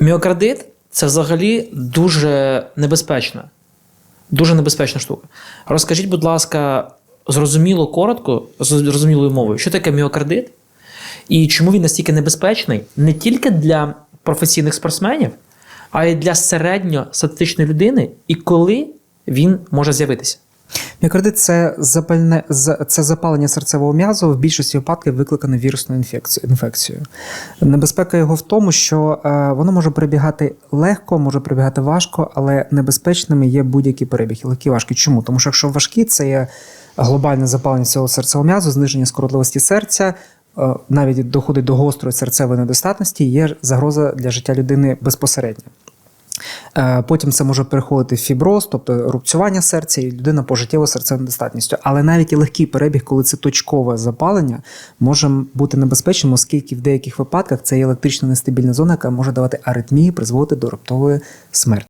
Міокардит це взагалі дуже небезпечна. Дуже небезпечна штука. Розкажіть, будь ласка, зрозуміло, коротко, зрозумілою мовою, що таке міокардит і чому він настільки небезпечний не тільки для професійних спортсменів, а й для середньостатистичної людини, і коли він може з'явитися. Міокардит це запальне це запалення серцевого м'язу в більшості випадків викликане вірусною інфекцією. інфекцією. Небезпека його в тому, що е, воно може перебігати легко, може перебігати важко, але небезпечними є будь-які перебіги. Легкі важкі. Чому? Тому що якщо важкі, це є глобальне запалення цього серцевого м'язу, зниження скоротливості серця. е, Навіть доходить до гострої серцевої недостатності, є загроза для життя людини безпосередньо. Е, Потім це може переходити в фіброз, тобто рубцювання серця, і людина пожиттєво серцевою недостатністю. Але навіть і легкий перебіг, коли це точкове запалення, може бути небезпечним, оскільки в деяких випадках це є електрично нестабільна зона, яка може давати аритмії, призводити до раптової смерті.